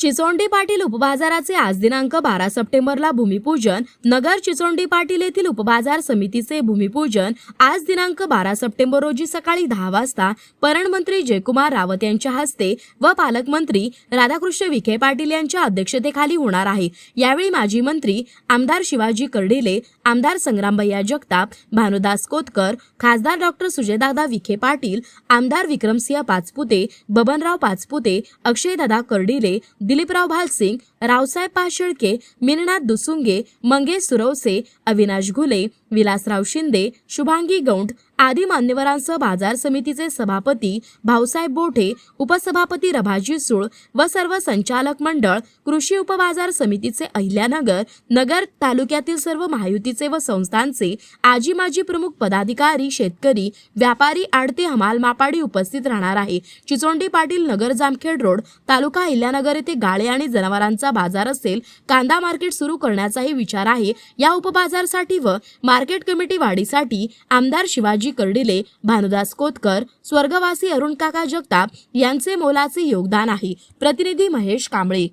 चिचोंडी पाटील उपबाजाराचे आज दिनांक बारा सप्टेंबरला भूमिपूजन. नगर चिचोंडी पाटील येथील उपबाजार समितीचे भूमिपूजन. आज दिनांक बारा सप्टेंबर रोजी सकाळी दहा वाजता परणमंत्री जयकुमार रावत यांच्या हस्ते व पालकमंत्री राधाकृष्ण विखे पाटील यांच्या अध्यक्षतेखाली होणार आहे. यावेळी माजी मंत्री आमदार शिवाजी कर्डिले आमदार संग्रामभैया जगताप भानुदास कोतकर खासदार डॉक्टर सुजयदादा विखे पाटील आमदार विक्रमसिंह पाचपुते बबनराव पाचपुते अक्षयदादा कर्डिले दिलीपराव भालसिंग रावसाहेब पाशेळके मिननाथ दुसुंगे मंगेश सुरवसे अविनाश घुले विलासराव शिंदे शुभांगी गौंड आदी मान्यवरांसह बाजार समितीचे सभापती भाऊसाहेब बोठे उपसभापती रभाजी सुळ व सर्व संचालक मंडळ कृषी उपबाजार समितीचे अहिल्यानगर नगर तालुक्यातील सर्व महायुतीचे व संस्थांचे आजी माजी प्रमुख पदाधिकारी शेतकरी व्यापारी आडते हमाल मापाडी उपस्थित राहणार आहे. चिचोंडी पाटील नगर जामखेड रोड तालुका अहिल्यानगर येथे गाळे आणि जनावरांचा बाजार असेल कांदा मार्केट सुरू करण्याचाही विचार आहे. या उपबाजारसाठी व मार्केट कमिटी वाढीसाठी आमदार शिवाजी कर्डिले भानुदास कोतकर स्वर्गवासी अरुण काका जगताप यांचे मोलाचे योगदान आहे. प्रतिनिधी महेश कांबळे.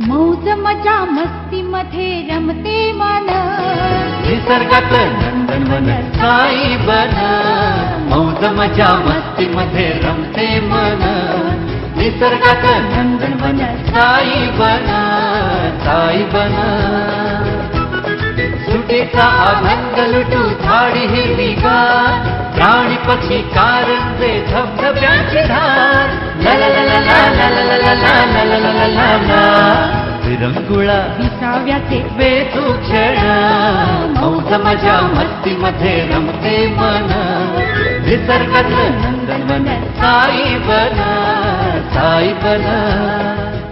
मौज मजा मस्ती मध्ये रमते मन. निसर्गात नंदनवन साई बन. मौज मजा मस्ती मध्ये रमते मन. निसर्गात नंदनवन साई बन. साई बन. सुटीचा अभंग लुटू झाडी हिरवीगार प्राणी पक्षी कारंजे धबधब्यांची धार ला ला ला ला ला ला ला ला ला ला ला ला ला ला विरंगुळा विसाव्याचे वेचू क्षण मौज मजा मस्ती मध्ये रमते मन निसर्गात नंदनवन साई बन साई बन